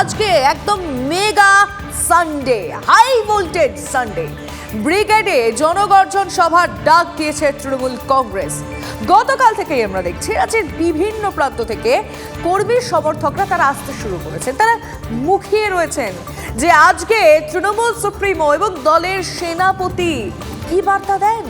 আজকে একদম mega Sunday high voltage Sunday. ব্রিগেডে জনগর্জন সভার ডাক দিয়েছে তৃণমূল কংগ্রেস। গতকাল থেকেই আমরা দেখছি রাজ্যের বিভিন্ন প্রান্ত থেকে কর্মীর সমর্থকরা তারা আসতে শুরু করেছেন। তারা মুখিয়ে রয়েছেন যে আজকে তৃণমূল, সুপ্রিমো এবং দলের সেনাপতি কি বার্তা দেন?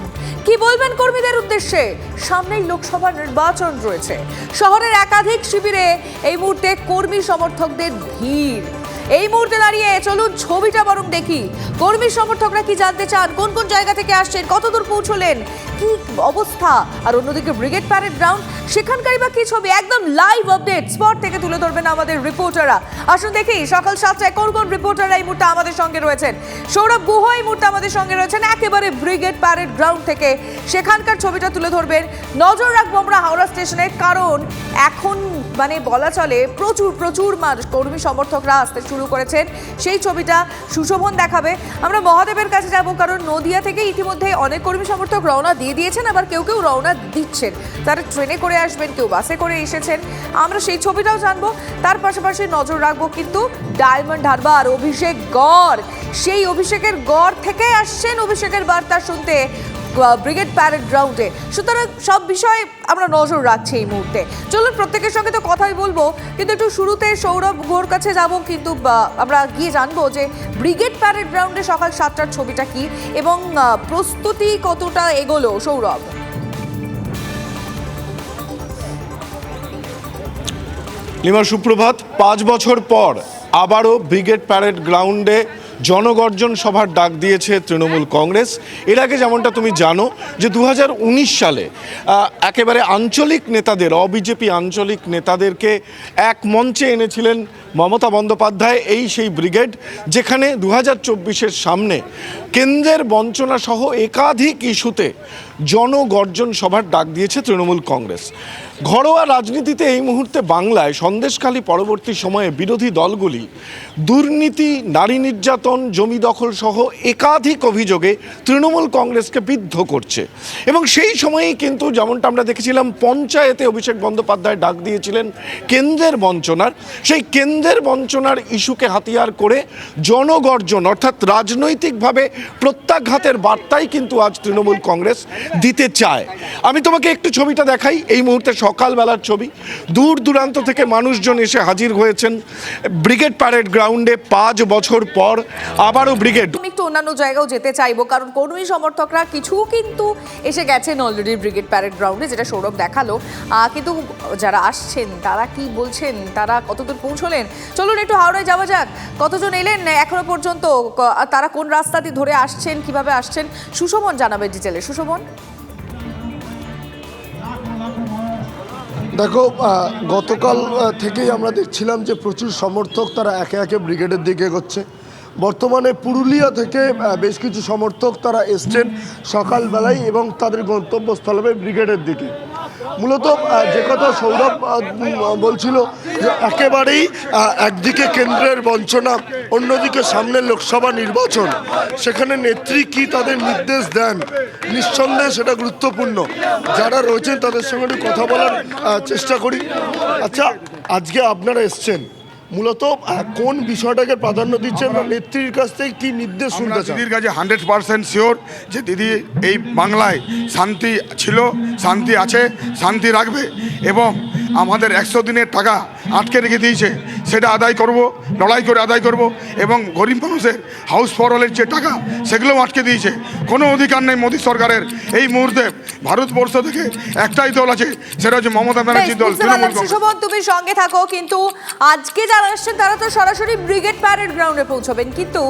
কি বলবেন কর্মীদের উদ্দেশ্যে? সামনেই লোকসভা নির্বাচন রয়েছে। শহরের একাধিক শিবিরে এই মুহূর্তে কর্মী সমর্থকদের ভিড়। এই মুহূর্তে দাঁড়িয়ে চলুন ছবিটা বরং দেখি। কর্মী সমর্থকরা কি জানতে চান? কোন কোন জায়গা থেকে আসছেন? কতদূর পৌঁছলেন? কি অবস্থা? আর অন্যদিকে ব্রিগেড প্যারেড গ্রাউন্ড, সেখানকারই বা কি ছবি? একদম লাইভ আপডেট স্পট থেকে তুলে ধরবেন আমাদের রিপোর্টাররা আসুন দেখি, সকাল সাতটায় কোন কোন রিপোর্টাররা এই মুহূর্তে আমাদের সঙ্গে রয়েছেন? সৌরভ গুহ এই মুহূর্তে আমাদের সঙ্গে রয়েছেন, একেবারে ব্রিগেড প্যারেড গ্রাউন্ড থেকে। সেখানকার ছবিটা তুলে ধরবেন। নজর রাখব আমরা হাওড়া স্টেশনে, কারণ এখন মানে বলা চলে, প্রচুর প্রচুর মানুষ কর্মী সমর্থকরা আসতে শুরু করেছেন সেই ছবিটা সুশোভন দেখাবে। আমরা মহাদেবের কাছে যাব, কারণ নদিয়া থেকে ইতিমধ্যে অনেক কর্মী সমর্থক রওনা দিয়ে দিয়েছেন, আবার কেউ কেউ রওনা দিচ্ছেন। তারা ট্রেনে করে আসবেন, কেউ বাসে করে এসেছেন। আমরা সেই ছবিটাও জানব। তার পাশাপাশি নজর রাখব কিন্তু ডায়মন্ড হারবার, অভিষেক গড়। সেই অভিষেকের গড় থেকে আসছেন অভিষেকের বার্তা শুনতে ব্রিগেড প্যারেড গ্রাউন্ডে। সুতরাং সব বিষয়ে আমরা নজর রাখছি এই মুহূর্তে। চলুন, প্রত্যেকের সঙ্গে তো বলব কিন্তু একটু শুরুতে সৌরভ ঘোর কাছে যাব, কিন্তু আমরা গিয়ে জানব যে ব্রিগেড প্যারেড গ্রাউন্ডে সকাল সাতটার ছবিটা কি এবং প্রস্তুতি কতটা এগোলো সৌরভ? লিমা সুপ্রভাত, পাঁচ বছর পর আবারও ব্রিগেড প্যারেড গ্রাউন্ডে জনগর্জন সভার ডাক দিয়েছে তৃণমূল কংগ্রেস। এর আগে যেমনটা তুমি জানো যে দু হাজার উনিশ সালে একেবারে আঞ্চলিক নেতাদের, অবিজেপি আঞ্চলিক নেতাদেরকে এক মঞ্চে এনেছিলেন মমতা বন্দ্যোপাধ্যায় এই সেই ব্রিগেড, যেখানে দু হাজার সামনে কেন্দ্রের বঞ্চনা সহ একাধিক ইস্যুতে জনগর্জন সভার ডাক দিয়েছে তৃণমূল কংগ্রেস। ঘরোয়া রাজনীতিতে এই মুহূর্তে বাংলায় সন্দেশখালী পরবর্তী সময়ে বিরোধী দলগুলি দুর্নীতি, নারী নির্যাতন, জমি দখল সহ একাধিক অভিযোগে তৃণমূল কংগ্রেসকে বিদ্ধ করছে। এবং সেই সময়েই কিন্তু যেমনটা আমরা দেখেছিলাম, পঞ্চায়েতে অভিষেক বন্দ্যোপাধ্যায় ডাক দিয়েছিলেন কেন্দ্রের বঞ্চনার। সেই কেন্দ্রের বঞ্চনার ইস্যুকে হাতিয়ার করে জনগর্জন অর্থাৎ রাজনৈতিকভাবে প্রত্যাঘাতের বার্তাই কিন্তু আজ তৃণমূল কংগ্রেস দিতে চায়। আমি তোমাকে একটু ছবিটা দেখাই, এই মুহূর্তে সকালবেলার ছবি। দূর দূরান্ত থেকে মানুষজন এসে হাজির হয়েছেন। ব্রিগেড প্যারেড গ্রাউন্ডে পাঁচ বছর পর আবারও ব্রিগেড। আমি একটু অন্যান্য জায়গাও যেতে চাইব, কারণ কর্মী সমর্থকরা কিছু কিন্তু এসে গেছেন অলরেডি ব্রিগেড প্যারেড গ্রাউন্ডে, যেটা সৌরভ দেখাল। কিন্তু যারা আসছেন, তারা কি বলছেন? তারা কতদূর পৌঁছলেন? চলুন একটু হাওড়ায় যাওয়া যাক। কতজন এলেন এখনও পর্যন্ত? তারা কোন রাস্তা দিয়ে ধরে আসছেন, কীভাবে আসছেন, সুশোভন জানাবে ডিটেলে। সুশোভন? দেখো গতকাল থেকেই আমরা দেখছিলাম যে প্রচুর সমর্থক তারা একে একে ব্রিগেডের দিকে এগোচ্ছে। বর্তমানে পুরুলিয়া থেকে বেশ কিছু সমর্থক তারা এসছেন সকালবেলায় এবং তাদের গন্তব্যস্থল হবে ব্রিগেডের দিকে। মূলত যে কথা সৌরভ বলছিল যে একেবারেই একদিকে কেন্দ্রের বঞ্চনা, অন্যদিকে সামনে লোকসভা নির্বাচন। সেখানে নেত্রী কি তাদের নির্দেশ দেন? নিঃসন্দেহে সেটা গুরুত্বপূর্ণ। যারা রয়েছেন তাদের সঙ্গে কথা বলার চেষ্টা করি। আচ্ছা আজকে আপনারা এসছেন। মূলত কোন বিষয়টাকে প্রাধান্য দিচ্ছেন বা নেত্রীর কাছ থেকে কী নির্দেশ শুনতে দিদির কাছে হান্ড্রেড পার্সেন্ট শিওর যে দিদি এই বাংলায় শান্তি ছিল শান্তি আছে শান্তি রাখবে এবং আমাদের একশো দিনের টাকা আটকে রেখে দিয়েছে সেটা আদায় করব লড়াই করে আদায় করব এবং গরিব মানুষের হাউস ফরলের যে টাকা সেগুলোও আটকে দিয়েছে। কোনো অধিকার নেই মোদী সরকারের। এই মুহূর্তে ভারতবর্ষ থেকে একটাই দল আছে সেটা হচ্ছে মমতা বেশ, ব্যানার্জির দল তৃণমূল তুমি সঙ্গে থাকো কিন্তু আজকে যারা এসেছেন তারা তো সরাসরি ব্রিগেড প্যারেড গ্রাউন্ডে পৌঁছবেন। কিন্তু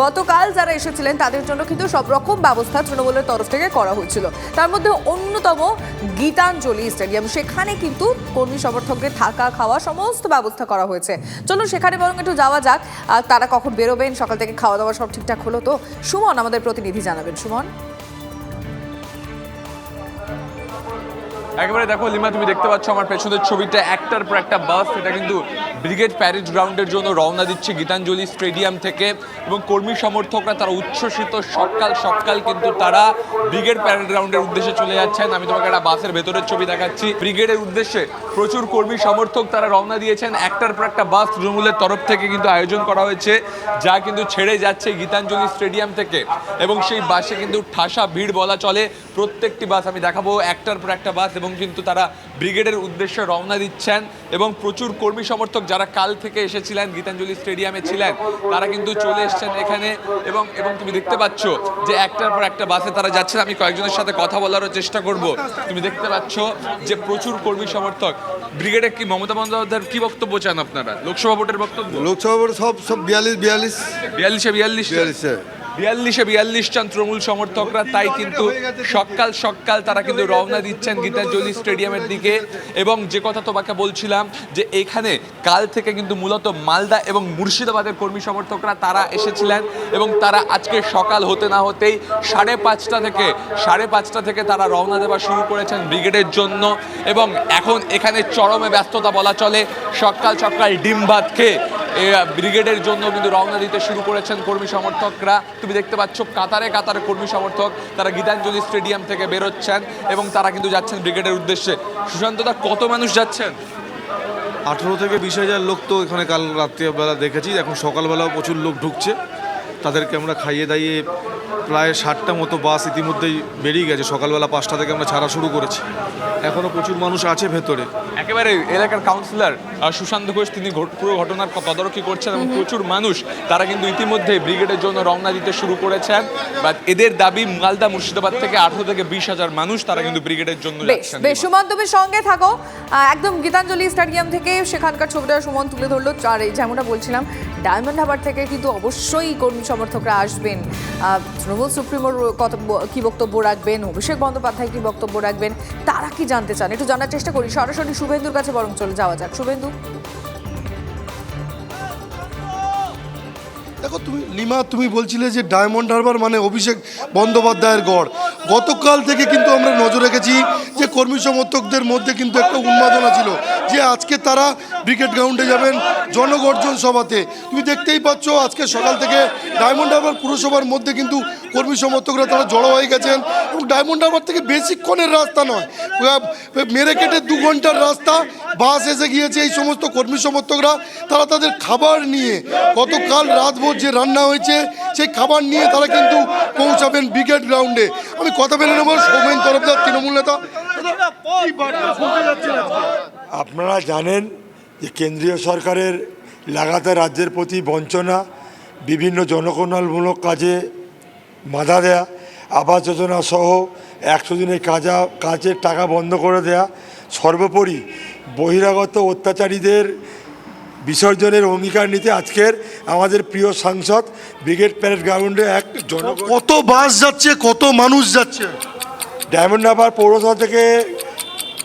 গতকাল যারা এসেছিলেন তাদের জন্য কিন্তু সব রকম ব্যবস্থা তৃণমূলের তরফ থেকে করা হয়েছিল। তার মধ্যে অন্যতম গীতাঞ্জলি স্টেডিয়াম সেখানে কিন্তু কর্মী সমর্থকদের থাকা, খাওয়া সমস্ত ব্যবস্থা করা হয়েছে। চলুন সেখানে বরং একটু যাওয়া যাক। তারা কখন বেরোবেন, সকাল থেকে খাওয়া দাওয়া সব ঠিকঠাক হলো তো? সুমন আমাদের প্রতিনিধি জানাবেন। সুমন? একেবারে দেখো, লিমা, তুমি দেখতে পাচ্ছ আমার পেছনের ছবিটা। একটার পর একটা বাস সেটা কিন্তু ব্রিগেড প্যারেড গ্রাউন্ডের জন্য রওনা দিচ্ছে গীতাঞ্জলি স্টেডিয়াম থেকে এবং কর্মী সমর্থকরা, তারা উচ্ছ্বসিত সকাল সকাল কিন্তু তারা ব্রিগেড প্যারেড গ্রাউন্ডের উদ্দেশ্যে চলে যাচ্ছেন। আমি তোমাকে একটা বাসের ভেতরের ছবি দেখাচ্ছি। ব্রিগেডের উদ্দেশ্যে প্রচুর কর্মী সমর্থক তারা রওনা দিয়েছেন। একটার পর একটা বাস তৃণমূলের তরফ থেকে কিন্তু আয়োজন করা হয়েছে, যা কিন্তু ছেড়ে যাচ্ছে গীতাঞ্জলি স্টেডিয়াম থেকে। এবং সেই বাসে কিন্তু ঠাসা ভিড় বলা চলে। প্রত্যেকটি বাস আমি দেখাবো। একটার পর একটা বাস এবং কিন্তু তারা ব্রিগেডের উদ্দেশ্যে রওনা দিচ্ছেন এবং প্রচুর কর্মী সমর্থক যারা কাল থেকে এসেছিলেন গীতাঞ্জলি স্টেডিয়ামে ছিলেন তারা কিন্তু চলে এসেছেন এখানে এবং এবং তুমি দেখতে পাচ্ছ যে একটার পর একটা বাসে তারা যাচ্ছেন। আমি কয়েকজনের সাথে কথা বলারও চেষ্টা করব। তুমি দেখতে পাচ্ছ যে প্রচুর কর্মী সমর্থক। ব্রিগেডে কি মমতা বন্দ্যোপাধ্যায়ের কি বক্তব্য চান আপনারা? লোকসভা ভোটের বক্তব্য? লোকসভা ভোট সব সব বিয়াল্লিশ বিয়াল্লিশ। বিয়াল্লিশে বিয়াল্লিশ? বিয়াল্লিশে। বিয়াল্লিশে বিয়াল্লিশ জন তৃণমূল সমর্থকরা তাই কিন্তু সকাল সকাল তারা কিন্তু রওনা দিচ্ছেন গীতাঞ্জলি স্টেডিয়ামের দিকে। এবং যে কথা তোমাকে বলছিলাম যে এখানে কাল থেকে কিন্তু মূলত মালদা এবং মুর্শিদাবাদের কর্মী সমর্থকরা তারা এসেছিলেন এবং তারা আজকে সকাল হতে না হতেই সাড়ে পাঁচটা থেকে সাড়ে পাঁচটা থেকে তারা রওনা দেওয়া শুরু করেছেন ব্রিগেডের জন্য। এবং এখন এখানে চরমে ব্যস্ততা বলা চলে। সকাল সকাল ডিম ভাত খেয়ে ব্রিগেডের জন্য কিন্তু রওনা দিতে শুরু করেছেন কর্মী সমর্থকরা। তুমি দেখতে পাচ্ছ কাতারে কাতারে কর্মী সমর্থক তারা গীতাঞ্জলি স্টেডিয়াম থেকে বেরোচ্ছেন এবং তারা কিন্তু যাচ্ছেন ব্রিগেডের উদ্দেশ্যে। সুশান্তদা কত মানুষ যাচ্ছেন? আঠেরো থেকে বিশ হাজার লোক তো এখানে কাল রাত্রিবেলা দেখেছি। এখন সকালবেলাও প্রচুর লোক ঢুকছে। তাদেরকে আমরা খাইয়ে দাইয়ে প্রায় ষাটটা মতো বাস ইতিমধ্যেই বেরিয়ে গেছে। সকালবেলা পাঁচটা থেকে আমরা ছাড়া শুরু করেছি। এখনও প্রচুর মানুষ আছে ভেতরে। একেবারে এলাকার কাউন্সিলর সুশান্ত ঘোষ তিনি ঘট- পুরো ঘটনার তদারকি করছেন এবং প্রচুর মানুষ তারা কিন্তু ইতিমধ্যে ব্রিগেডের জন্য রওনা দিতে শুরু করেছেন। বা এদের দাবি মালদা মুর্শিদাবাদ থেকে আঠারো থেকে বিশ হাজার মানুষ তারা কিন্তু ব্রিগেডের জন্য বেশ সুমন তুমি সঙ্গে থাকো। আহ, একদম গীতাঞ্জলি স্টেডিয়াম থেকে সেখানকার ছবিটা সুমন তুলে ধরলো। আর এই যেমনটা বলছিলাম ডায়মন্ড হাবার থেকে কিন্তু অবশ্যই কর্মী সমর্থকরা আসবেন। তৃণমূল সুপ্রিমোর কত কি বক্তব্য রাখবেন? অভিষেক বন্দ্যোপাধ্যায় কি বক্তব্য রাখবেন? তারা কি জানতে চান? একটু জানার চেষ্টা করি। সরাসরি শুভেন্দুর কাছে বরং চলে যাওয়া যাক। শুভেন্দু? দেখো, তুমি, লিমা, তুমি বলছিলে যে ডায়মন্ড হারবার মানে অভিষেক বন্দ্যোপাধ্যায়ের গড়। গতকাল থেকে কিন্তু আমরা নজর রেখেছি যে কর্মী সমর্থকদের মধ্যে কিন্তু একটা উন্মাদনা ছিল, যে আজকে তারা ব্রিগেড গ্রাউন্ডে যাবেন জনগর্জন সভাতে। তুমি দেখতেই পাচ্ছ আজকে সকাল থেকে ডায়মন্ড হারবার পুরসভার মধ্যে কিন্তু কর্মী সমর্থকরা তারা জড়ো হয়ে গেছেন। এবং ডায়মন্ড হারবার থেকে বেশিক্ষণের রাস্তা নয়। মেরে কেটে দু ঘণ্টার রাস্তা, বাস এসে গিয়েছে এই সমস্ত কর্মী সমর্থকরা। তারা তাদের খাবার নিয়ে গতকাল রাতভর যে রান্না হয়েছে, সেই খাবার নিয়ে তারা কিন্তু পৌঁছাবেন ব্রিগেড গ্রাউন্ডে। আমি কথা বলে নেব সৌমেন তরফদার, তৃণমূল নেতা? আপনারা জানেন যে কেন্দ্রীয় সরকারের লাগাতার রাজ্যের প্রতি বঞ্চনা, বিভিন্ন জনকল্যাণমূলক কাজে বাধা দেয়া আবাস যোজনা সহ একশো দিনের কাজা কাজের টাকা বন্ধ করে দেয়া সর্বোপরি বহিরাগত অত্যাচারীদের বিসর্জনের অঙ্গীকার নিতে আজকের আমাদের প্রিয় সাংসদ ব্রিগেড প্যারেড গ্রাউন্ডে এক জন কত বাস যাচ্ছে কত মানুষ যাচ্ছে? ডায়মন্ড হারবার পৌরসভা থেকে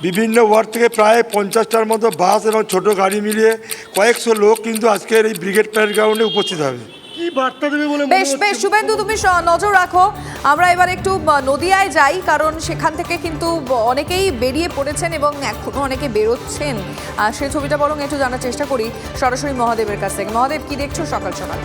বিভিন্ন ওয়ার্ড থেকে প্রায় পঞ্চাশটার মতো বাস এবং ছোট গাড়ি মিলিয়ে কয়েকশো লোক কিন্তু আজকের এই ব্রিগেড প্যারেড গ্রাউন্ডে উপস্থিত হবে। বার্তা দেবে বলে বেশ বেশ শুভেন্দু তুমি নজর রাখো। আমরা এবার একটু নদিয়ায় যাই কারণ সেখান থেকে কিন্তু অনেকেই বেরিয়ে পড়েছেন এবং এখনও অনেকে বেরোচ্ছেন। সেই ছবিটা বরং একটু জানার চেষ্টা করি সরাসরি মহাদেবের কাছ থেকে। মহাদেব কি দেখছ সকাল সকাল?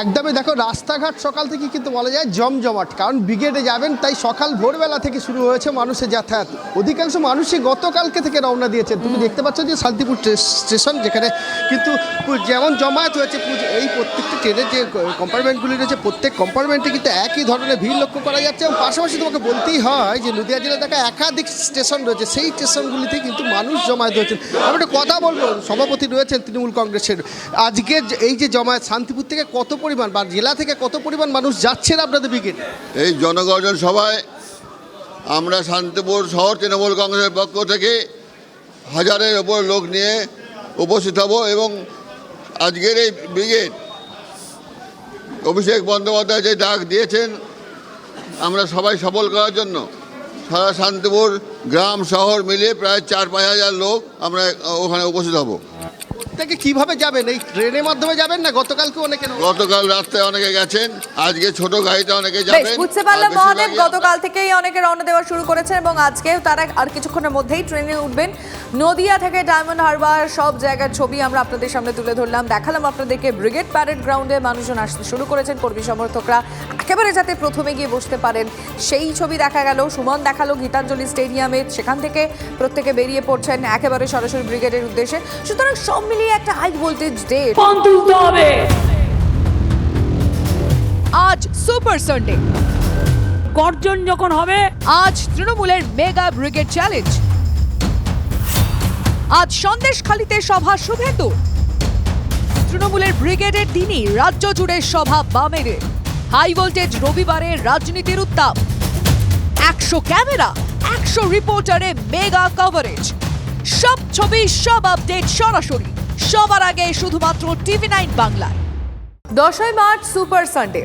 একদমই দেখো রাস্তাঘাট সকাল থেকে কিন্তু বলা যায় জমজমাট। কারণ ব্রিগেডে যাবেন তাই সকাল ভোরবেলা থেকে শুরু হয়েছে মানুষের যাতায়াত। অধিকাংশ মানুষই গতকালকে থেকে রওনা দিয়েছেন। তুমি দেখতে পাচ্ছ যে শান্তিপুর স্টেশন যেখানে কিন্তু যেমন জমায়েত হয়েছে এই প্রত্যেকটি ট্রেনের যে কম্পার্টমেন্টগুলি রয়েছে প্রত্যেক কম্পার্টমেন্টে কিন্তু একই ধরনের ভিড় লক্ষ্য করা যাচ্ছে। এবং পাশাপাশি তোমাকে বলতেই হয় যে নদীয়া জেলায় দেখা একাধিক স্টেশন রয়েছে। সেই স্টেশনগুলিতে কিন্তু মানুষ জমায়েত হয়েছেন। আমি একটা কথা বলব। সভাপতি রয়েছেন তৃণমূল কংগ্রেসের। আজকের যে- এই যে জমায়েত শান্তিপুর থেকে কত পরিমাণ বা জেলা থেকে কত পরিমাণ মানুষ যাচ্ছেন আপনাদের ব্রিগেড এই জনগর্জন সভায় আমরা শান্তিপুর শহর তৃণমূল কংগ্রেসের পক্ষ থেকে হাজারের ওপর লোক নিয়ে উপস্থিত হব এবং আজকের এই ব্রিগেড, অভিষেক বন্দ্যোপাধ্যায় যে ডাক দিয়েছেন, আমরা সবাই সফল করার জন্য। সারা শান্তিপুর গ্রাম, শহর মিলিয়ে প্রায় চার পাঁচ হাজার লোক আমরা ওখানে উপস্থিত হব। থেকে কীভাবে যাবেন? এই ট্রেনের মাধ্যমে যাবেন না গতকালকে অনেকে গতকাল রাস্তায় অনেকে গেছেন আজকে ছোট গাড়িতে অনেকে যাবেন বুঝতে পারলাম মহাদেব গতকাল থেকেই অনেকে রওনা দেওয়া শুরু করেছেন এবং আজকেও তারা আর কিছুক্ষণের মধ্যেই ট্রেনে উঠবেন। নদিয়া থেকে ডায়মন্ড হারবার সব জায়গার ছবি আমরা আপনাদের সামনে তুলে ধরলাম। দেখালাম আপনাদেরকে ব্রিগেড প্যারেড গ্রাউন্ডে মানুষজন আসতে শুরু করেছেন কর্মী সমর্থকরা। একেবারে যাতে প্রথমে গিয়ে বসতে পারেন সেই ছবি দেখা গেল সুমন দেখাল গীতাঞ্জলি স্টেডিয়ামে সেখান থেকে প্রত্যেকে বেরিয়ে পড়ছেন একেবারে সরাসরি ব্রিগেডের উদ্দেশ্যে। সুতরাং সব মিলিয়ে একটা হাই ভোল্টেজ ডে তুলতে হবে। আজ সুপার সানডে গর্জন যখন হবে আজ তৃণমূলের মেগা ব্রিগেড চ্যালেঞ্জ আজ সন্দেশখালিতে সভা শুভেন্দু। তৃণমূলের ব্রিগেডের দিনই রাজ্য জুড়ে সভা বামেদের হাই ভোল্টেজ রবিবারে রাজনীতির উত্তাপ। একশো ক্যামেরা একশো রিপোর্টারে মেগা কভারেজ সব ছবি সব আপডেট সরাসরি। সবার আগে শুধুমাত্র টিভি নাইন বাংলায় দশই মার্চ সুপার সানডে,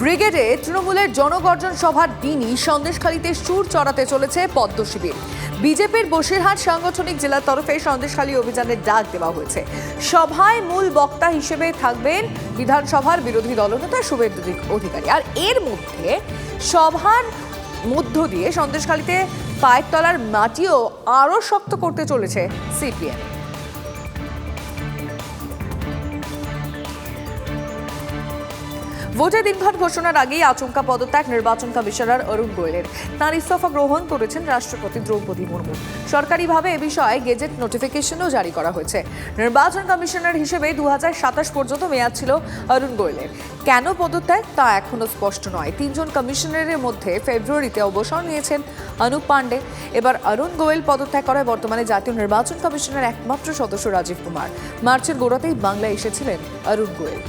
ব্রিগেডে তৃণমূলের জনগর্জন সভার দিনই সন্দেশখালীতে সুর চড়াতে চলেছে পদ্ম শিবির। বিজেপির বসিরহাট সাংগঠনিক জেলার তরফে সন্দেশখালী অভিযানের ডাক দেওয়া হয়েছে। সভায় মূল বক্তা হিসেবে থাকবেন বিধানসভার বিরোধী দলনেতা শুভেন্দু অধিকারী। আর এর মধ্যে সভার মধ্য দিয়ে সন্দেশখালীতে পায়ের তলার মাটিও আরও শক্ত করতে চলেছে সিপিএম। ভোটের দিনক্ষণ ঘোষণার আগেই আচমকা পদত্যাগ নির্বাচন কমিশনার অরুণ গোয়েলের। তাঁর ইস্তফা গ্রহণ করেছেন রাষ্ট্রপতি দ্রৌপদী মুর্মু। সরকারিভাবে এ বিষয়ে গেজেট নোটিফিকেশনও জারি করা হয়েছে। নির্বাচন কমিশনার হিসেবে দু হাজার সাতাশ পর্যন্ত মেয়াদ ছিল অরুণ গোয়েলের। কেন পদত্যাগ তা এখনও স্পষ্ট নয়। তিনজন কমিশনারের মধ্যে ফেব্রুয়ারিতে অবসর নিয়েছেন অনুপ পাণ্ডে। এবার অরুণ গোয়েল পদত্যাগ করায় বর্তমানে জাতীয় নির্বাচন কমিশনের একমাত্র সদস্য রাজীব কুমার। মার্চের গোড়াতেই বাংলায় এসেছিলেন অরুণ গোয়েল।